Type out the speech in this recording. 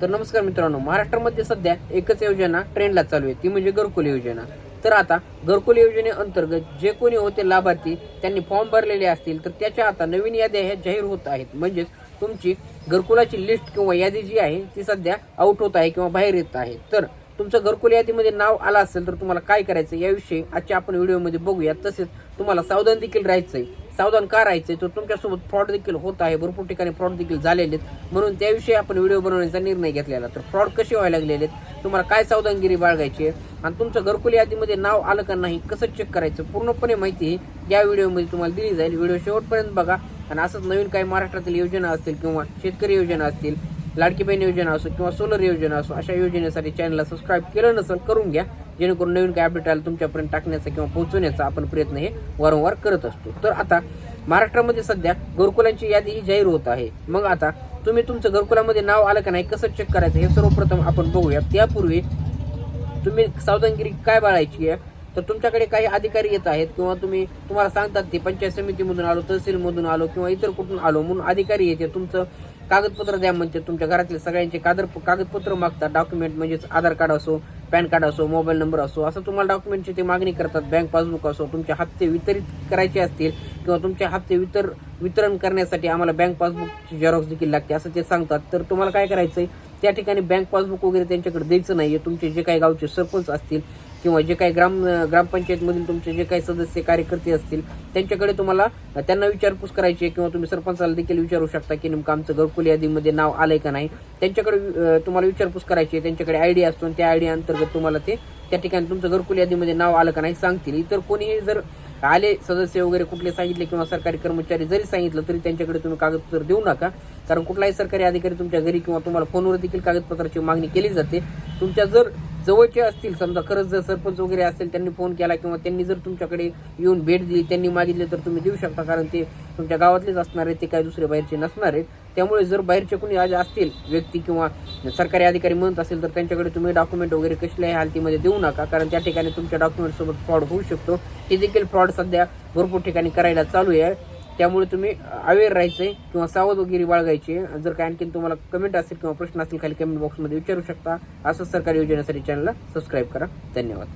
तर नमस्कार मित्रांनो महाराष्ट्रामध्ये सध्या एकच योजना ट्रेंडला चालू आहे ती म्हणजे घरकुल योजना. तर आता घरकुल योजनेअंतर्गत जे कोणी होते लाभार्थी त्यांनी फॉर्म भरलेले असतील तर त्याच्या आता नवीन याद्या ह्या जाहीर होत आहेत. म्हणजेच तुमची घरकुलाची लिस्ट किंवा यादी जी आहे ती सध्या आउट होत आहे किंवा बाहेर येत आहे. तर तुमचं घरकुल यादीमध्ये नाव आलं असेल तर तुम्हाला काय करायचं याविषयी आजच्या आपण व्हिडिओमध्ये बघूया. तसेच तुम्हाला सावधान देखील राहायचंय. सावधान का राहायचंय? तर तुमच्यासोबत फ्रॉड देखील होत आहे. भरपूर ठिकाणी फ्रॉड देखील झालेले आहेत. म्हणून त्याविषयी आपण व्हिडिओ बनवण्याचा निर्णय घेतलेला तर फ्रॉड कसे व्हायला लागलेले आहेत? तुम्हाला काय सावधानगिरी बाळगायची आहे? आणि तुमचं घरकुल यादीमध्ये नाव आलं का नाही? कसं चेक करायचं? पूर्णपणे माहिती या व्हिडिओमध्ये तुम्हाला दिली जाईल. व्हिडिओ शेवटपर्यंत बघा. आणि असंच नवीन काही महाराष्ट्रातील योजना असतील किंवा शेतकरी योजना असतील लाडकी बहीण योजना असो किंवा सोलर योजना असो अशा योजनेसाठी चॅनलला सबस्क्राईब केलं नसेल करून घ्या. जेणेकरून नवीन काय अपडेट आलं तुमच्यापर्यंत टाकण्याचा किंवा पोहोचवण्याचा आपण प्रयत्न हे वारंवार करत असतो. तर आता महाराष्ट्रामध्ये सध्या घरकुलांची यादी ही जाहीर होत आहे. मग आता तुम्ही तुमचं घरकुलामध्ये नाव आलं का नाही कसं चेक करायचं हे सर्वप्रथम आपण बघूया. त्यापूर्वी तुम्ही सावधानगिरी काय बाळायची आहे? तर तुमच्याकडे काही अधिकारी येत आहेत किंवा तुम्ही तुम्हाला सांगतात ते पंचायत समितीमधून आलो तहसीलमधून आलो किंवा इतर कुठून आलो म्हणून अधिकारी येते तुमचं कागदपत्र द्या म्हणते तुमच्या घरातले सगळ्यांचे कागद कागदपत्र मागतात डॉक्युमेंट म्हणजेच आधार कार्ड असो पॅन कार्ड असो मोबाईल नंबर असो असं तुम्हाला डॉक्युमेंटची ते मागणी करतात. बँक पासबुक असो तुमचे हप्ते वितरित करायचे असतील किंवा तुमचे हप्ते वितर वितरण करण्यासाठी आम्हाला बँक पासबुकची झेरॉक्स देखील लागते असं ते सांगतात. तर तुम्हाला काय करायचं आहे त्या ठिकाणी बँक पासबुक वगैरे त्यांच्याकडे द्यायचं नाही आहे तुमचे जे काही गावचे सरपंच असतील किंवा जे काही ग्राम ग्रामपंचायतमधील तुमचे जे काही सदस्य कार्यकर्ते असतील त्यांच्याकडे तुम्हाला त्यांना विचारपूस करायची आहे किंवा तुम्ही सरपंचाला देखील विचारू शकता की नेमकं आमचं घरकुल यादीमध्ये नाव आलंय का नाही. त्यांच्याकडे तुम्हाला विचारपूस करायची आहे. त्यांच्याकडे आयडी असतो आणि त्या आयडी अंतर्गत तुम्हाला ते त्या ठिकाणी तुमचं घरकुल यादीमध्ये नाव आलं का नाही सांगतील. इतर कोणीही जर आले सदस्य वगैरे कुठले सांगितले किंवा सरकारी कर्मचारी जरी सांगितलं तरी त्यांच्याकडे तुम्ही कागदपत्र देऊ नका. कारण कुठलाही सरकारी अधिकारी तुमच्या घरी किंवा तुम्हाला फोनवर देखील कागदपत्राची मागणी केली जाते. तुमच्या जर जवळचे असतील समजा खरंच जर सरपंच वगैरे असेल त्यांनी फोन केला किंवा त्यांनी जर तुमच्याकडे येऊन भेट दिली त्यांनी मागितले तर तुम्ही देऊ शकता कारण ते तुमच्या गावातलेच असणार आहेत ते काही दुसरे बाहेरचे नसणार आहेत. त्यामुळे जर बाहेरचे कोणी आज असतील व्यक्ती किंवा सरकारी अधिकारी म्हणत असेल तर त्यांच्याकडे तुम्ही डॉक्युमेंट वगैरे कसल्याही हालतीमध्ये देऊ नका कारण त्या ठिकाणी तुमच्या डॉक्युमेंटसोबत फ्रॉड होऊ शकतो. हे देखील फ्रॉड सध्या भरपूर ठिकाणी करायला चालू आहे. त्यामुळे तुम्ही अवेअर राहायचे किंवा सावधगिरी बाळगायची. आहे. जर काय आणखी तुम्हाला कमेंट असेल किंवा प्रश्न असतील खाली कमेंट बॉक्समध्ये विचारू शकता. असंच सरकारी योजनेसाठी चॅनलला सबस्क्राईब करा. धन्यवाद.